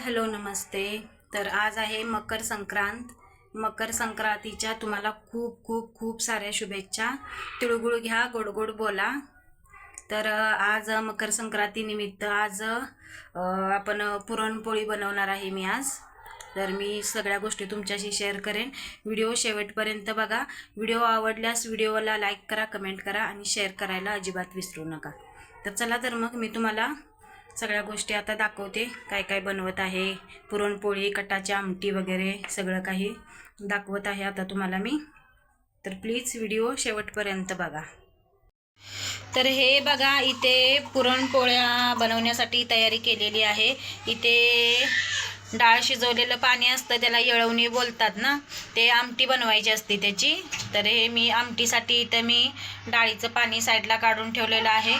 Hello नमस्ते. तर आज आहे मकर संक्रांत. मकर संक्रांतीच्या तुम्हाला खूप खूप खूप साऱ्या शुभेच्छा. तिळगुळ घ्या गोड गोड बोला. तर आज मकर संक्रांतीनिमित्त आज आपण पुरणपोळी बनवणार आहे मी आज. तर मी सगळ्या गोष्टी तुमच्याशी शेअर करेन. व्हिडिओ शेवटपर्यंत बघा. व्हिडिओ आवडल्यास व्हिडिओला लाईक करा कमेंट करा आणि शेअर करायला अजिबात विसरू नका. तर चला तर मग मी तुम्हाला सगळ्या गोष्टी आता दाखवते काय काय बनवत आहे पुरणपोळी कटाची आमटी वगैरे सगळं काही दाखवत आहे आता तुम्हाला मी. तर प्लीज व्हिडिओ शेवटपर्यंत बघा. तर हे बघा इथे पुरणपोळ्या बनवण्यासाठी तयारी केलेली आहे. इथे डाळ शिजवलेलं पाणी असतं त्याला येळवणी बोलतात ना ते आमटी बनवायची असते त्याची. तर हे मी आमटीसाठी इथं मी डाळीचं पाणी साईडला काढून ठेवलेलं आहे.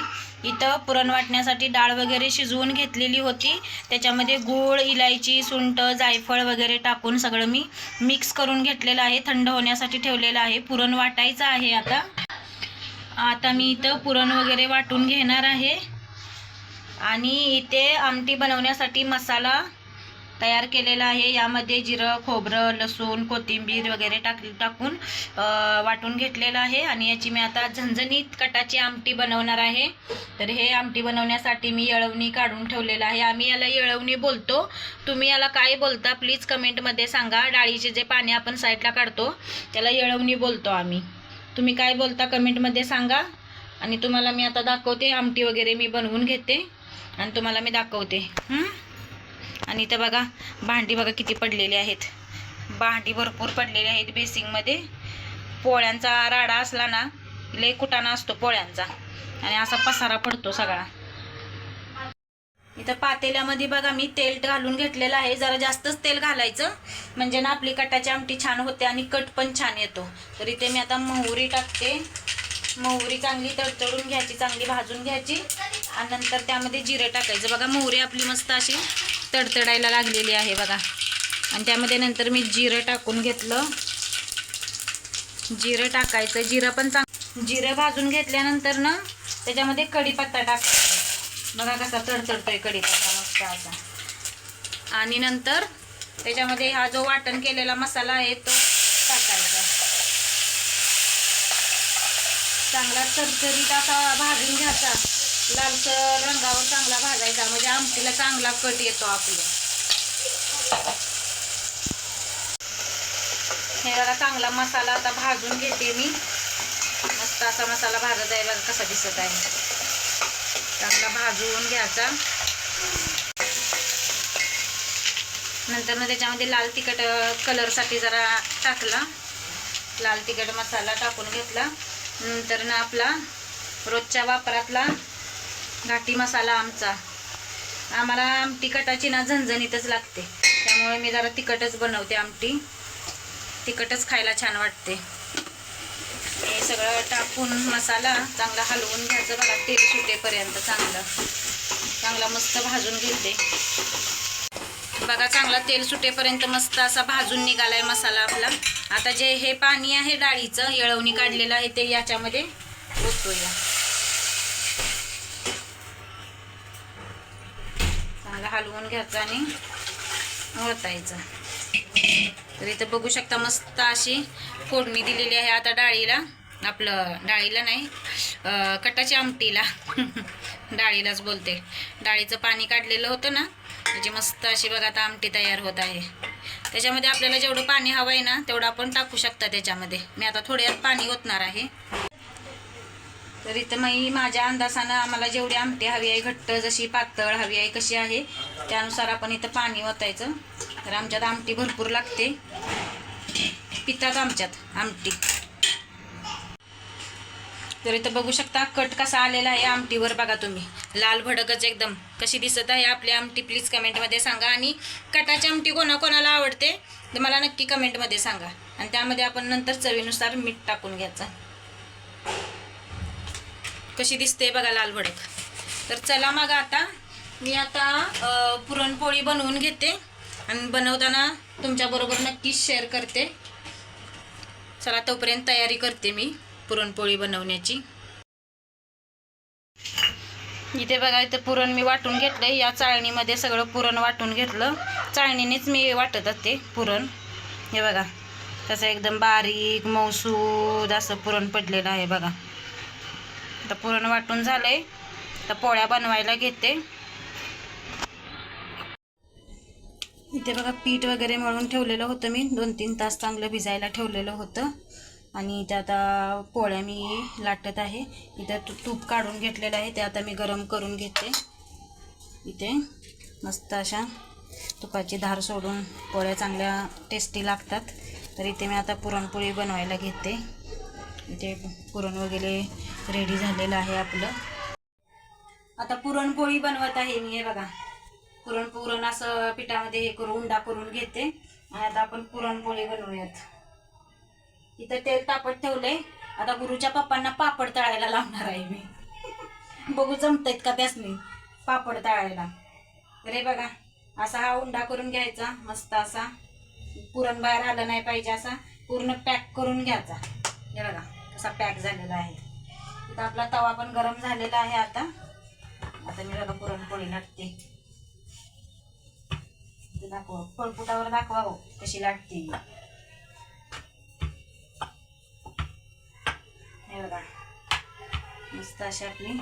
इथं पुरण वाटण्यासाठी डाळ वगैरे शिजवून घेतलेली होती. त्याच्यामध्ये गूळ इलायची सुंट जायफळ वगैरे टाकून सगळं मी मिक्स करून घेतलेलं आहे. थंड होण्यासाठी ठेवलेलं आहे. पुरण वाटायचं आहे आता. आता मी इथं पुरण वगैरे वाटून घेणार आहे. आणि इथे आमटी बनवण्यासाठी मसाला तयार केलेला आहे. यामध्ये जिरं खोबरं लसूण कोथिंबीर वगैरे टाक टाकून वाटून घेतलेलं आहे. आणि याची मी आता झणझणीत कटाची आमटी बनवणार आहे. तर हे आमटी बनवण्यासाठी मी येळवणी काढून ठेवलेलं आहे. आम्ही याला येळवणी बोलतो. तुम्ही याला काय बोलता प्लीज कमेंटमध्ये सांगा. डाळीचे जे पाणी आपण साईडला काढतो त्याला येळवणी बोलतो आम्ही. तुम्ही काय बोलता कमेंटमध्ये सांगा. आणि तुम्हाला मी आता दाखवते. आमटी वगैरे मी बनवून घेते. आणि तुम्हाला मी दाखवते. हं? आणि इथं बघा भांडी बघा किती पडलेली आहेत. भांडी भरपूर पडलेली आहेत बेसिंगमध्ये पोळ्यांचा राडा असला ना लय कुटाणा असतो पोळ्यांचा. आणि असा पसारा पडतो सगळा. इथं पातेल्यामध्ये बघा मी तेल घालून घेतलेलं आहे. जरा जास्तच तेल घालायचं. म्हणजे ना आपली कटाची आमटी छान होते आणि कट पण छान येतो. तर इथे मी आता मोहरी टाकते. मोहरी चांगली तडतडून घ्यायची चांगली भाजून घ्यायची. आणि नंतर त्यामध्ये जिरे टाकायचं. बघा मोहरी आपली मस्त अशी तडतडायला लागलेली आहे बघा. आणि त्यामध्ये नंतर मी जिरं टाकून घेतलं. जिरं टाकायचं. जिरं पण चांग जिरं भाजून घेतल्यानंतर ना त्याच्यामध्ये कढीपत्ता टाकायचा. बघा कसा तडतडतोय कढीपत्ता मस्त असा. आणि नंतर त्याच्यामध्ये हा जो वाटण केलेला मसाला आहे तो टाकायचा. चांगला चरचरीत असा भाजून घ्यायचा. लालसर रंगावर चांगला भाजायचा म्हणजे आमटीला चांगला कट येतो आपला. हे जरा चांगला मसाला आता भाजून घेते मी. मस्त असा मसाला भाजत आहे बघा कसा दिसत आहे. चांगला भाजून घ्यायचा. नंतर मग त्याच्यामध्ये लाल तिखट कलरसाठी जरा टाकला. लाल तिखट मसाला टाकून घेतला. नंतर ना आपला रोजच्या वापरातला घाटी मसाला आमचा. आम्हाला आमटी कटाची ना झणझणीतच लागते. त्यामुळे मी जरा तिखटच बनवते आमटी. तिखटच खायला छान वाटते. हे सगळं टाकून मसाला चांगला हलवून घ्यायचं बघा तेल सुटेपर्यंत चांगलं. चांगला मस्त भाजून घेते. बघा चांगला तेल सुटेपर्यंत मस्त असा भाजून निघालाय मसाला आपला. आता जे हे पाणी आहे डाळीचं येळवणी काढलेलं आहे ते याच्यामध्ये ओतूया चांगला हलवून घ्यायचं आणि ओतायचं तर इथं बघू शकता मस्त अशी फोडणी दिलेली आहे आता डाळीला. आपलं डाळीला नाही कटाची आमटीला. डाळीलाच बोलते. डाळीचं पाणी काढलेलं होतं ना त्याची मस्त अशी बघा आता आमटी तयार होत आहे. त्याच्यामध्ये आपल्याला जेवढं पाणी हवं आहे ना तेवढं आपण टाकू शकता त्याच्यामध्ये. मी आता थोड्यात पाणी ओतणार आहे. तर इथं मी माझ्या अंदाजानं आम्हाला जेवढी आमटी हवी आहे घट्ट जशी पातळ हवी आहे कशी आहे त्यानुसार आपण इथं पाणी ओतायचं. तर आमच्यात आमटी भरपूर लागते. पितात आमच्यात आमटी. तर इथं बघू शकता कट कसा आलेला आहे आमटीवर बघा तुम्ही. लाल भडकच एकदम. कशी दिसत आहे आपली आमटी? प्लीज कमेंटमध्ये सांगा. आणि कटाची आमटी कोणाकोणाला आवडते तर मला नक्की कमेंटमध्ये सांगा. आणि त्यामध्ये आपण नंतर चवीनुसार मीठ टाकून घ्यायचं. कशी दिसते बघा लाल भडक. तर चला मग आता मी आता पुरणपोळी बनवून घेते आणि बनवताना तुमच्याबरोबर नक्कीच शेअर करते. चला तोपर्यंत तयारी करते मी पुरणपोळी बनवण्याची. इथे बघा इथं पुरण मी वाटून घेतलं या चाळणीमध्ये सगळं पुरण वाटून घेतलं. चाळणीनेच मी वाटत असते पुरण. हे बघा तसं एकदम बारीक मौसूद असं पुरण पडलेलं आहे बघा. आता पुरण वाटून झालं आहे तर पोळ्या बनवायला घेते. इथे बघा पीठ वगैरे मळून ठेवलेलं होतं मी. दोन तीन तास चांगलं भिजायला ठेवलेलं होतं. आणि त्या आता पोळ्या मी लाटत आहे. इथं तू तूप काढून घेतलेलं आहे. ते आता मी गरम करून घेते. इथे मस्त अशा तुपाची धार सोडून पोळ्या चांगल्या टेस्टी लागतात. तर इथे मी आता पुरणपोळी बनवायला घेते. इथे पुरण वगैरे रेडी झालेलं आहे आपलं. आता पुरणपोळी बनवत आहे मी हे बघा. पुरण पुरण असं पिठामध्ये हे करून उंडा करून घेते. आणि आता आपण पुरणपोळी बनवूयात. इथं तेल तापत ठेवलंय. आता गुरुच्या पप्पांना पापड तळायला लावणार आहे मी. बघू जमतायत का त्यासनी पापड तळायला. अरे बघा असा हा उंडा करून घ्यायचा मस्त असा. पुरण बाहेर आलं नाही पाहिजे असा. पूर्ण पॅक करून घ्यायचा. हे बघा असा पॅक झालेला आहे. इथं आपला तवा पण गरम झालेला आहे आता. आता मी बघा पुरणपोळी लाटते दाखवा. फळपुटावर दाखवा हो कशी लाटते हे बघा. मस्त अशी आपली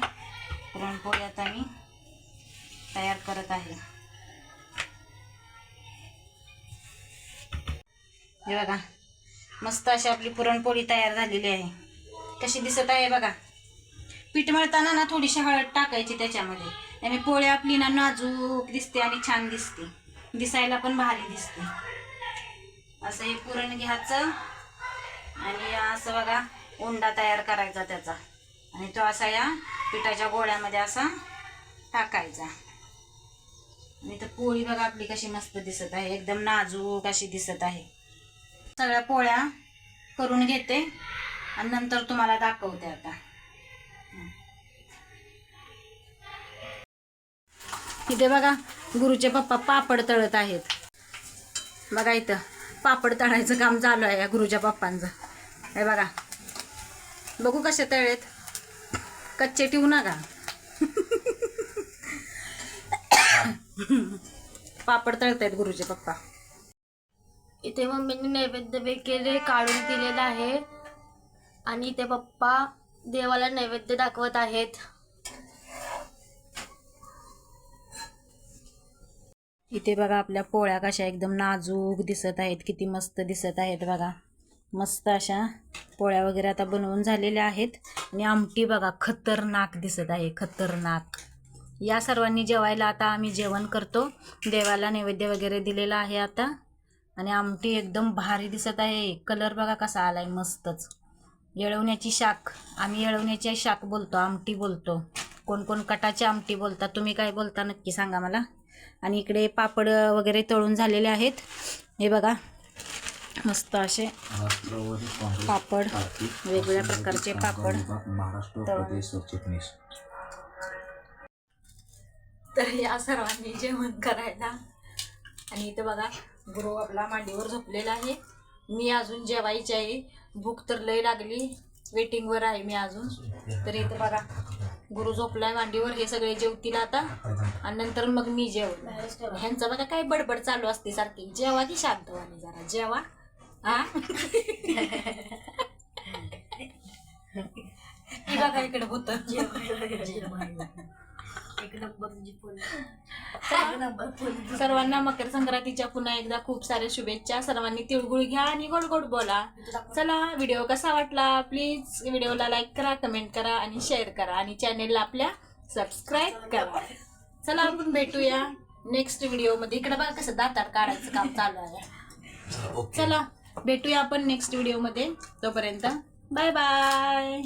पुरणपोळी आता मी तयार करत आहे. हे बघा. मस्त अशी आपली पुरणपोळी तयार झालेली आहे. कशी दिसत आहे बघा. पीठ मळताना ना थोडीशी हळद टाकायची त्याच्यामध्ये. त्याने पोळी आपली ना नाजूक दिसते आणि छान दिसते. दिसायला पण भारी दिसते. असं हे पुरण घ्यायचं आणि असं बघा उंडा तयार करायचा त्याचा. आणि तो असा या पिठाच्या गोळ्यामध्ये असा टाकायचा. आणि तर पोळी बघा आपली कशी मस्त दिसत आहे. एकदम नाजूक अशी दिसत आहे. सगळ्या पोळ्या करून घेते आणि नंतर तुम्हाला दाखवते आता. इथे बघा गुरुचे पप्पा पापड तळत आहेत. बघा इथं पापड तळायचं काम चालू आहे या गुरुच्या पप्पांचं. हे बघा. बघू कसे तळेत. कच्चे ठेवू नका. पापड तळत आहेत गुरुचे पप्पा. इथे मम्मीने नैवेद्य वगैरे काढून दिलेलं आहे. आणि इथे पप्पा देवाला नैवेद्य दाखवत आहेत. इथे बघा आपल्या पोळ्या कशा एकदम नाजूक दिसत आहेत. किती मस्त दिसत आहेत बघा. मस्त अशा पोळ्या वगैरे आता बनवून झालेल्या आहेत. आणि आमटी बघा खतरनाक दिसत आहे खतरनाक. या सर्वांनी जेवायला आता आम्ही जेवण करतो. देवाला नैवेद्य वगैरे दिलेला आहे आता. आणि आमटी एकदम भारी दिसत आहे. कलर बघा कसा आला आहे मस्तच. येळवण्याची शाक आम्ही येळवण्याची शाक बोलतो आमटी बोलतो. कोण कोण कटाची आमटी बोलता तुम्ही काय बोलता नक्की सांगा मला. आणि इकडे पापड वगैरे तळून झालेले आहेत. हे बघा मस्त असे पापड वेगवेगळ्या प्रकारचे पापड तर या सर्वांनी जेवण करायला. आणि इथं बघा गुरु आपला मांडीवर झोपलेला आहे. मी अजून जेवायची आहे. भूक तर लय लागली. वेटिंगवर आहे मी अजून. तर इथं बघा गुरु झोपलाय मांडीवर हे सगळे जेवतील आता. आणि नंतर मग मी जेवण. ह्यांचं बघा काय बडबड चालू असते सारखी. जेवा की शांत वाणी जरा. जेवा. हा बघा इकडे होत. सर्वांना मकर संक्रांतीच्या पुन्हा एकदा खूप साऱ्या शुभेच्छा. सर्वांनी तिळगुळ घ्या आणि गोड गोड बोला चला व्हिडिओ कसा वाटला? प्लीज व्हिडिओला लाईक करा कमेंट करा आणि शेअर करा आणि चॅनेलला आपल्या सबस्क्राईब करा. चला आपण भेटूया नेक्स्ट व्हिडिओमध्ये. इकडे बघा कसं दातार काढायचं काम चालू आहे. चला भेटूया आपण नेक्स्ट व्हिडिओमध्ये. तोपर्यंत बाय बाय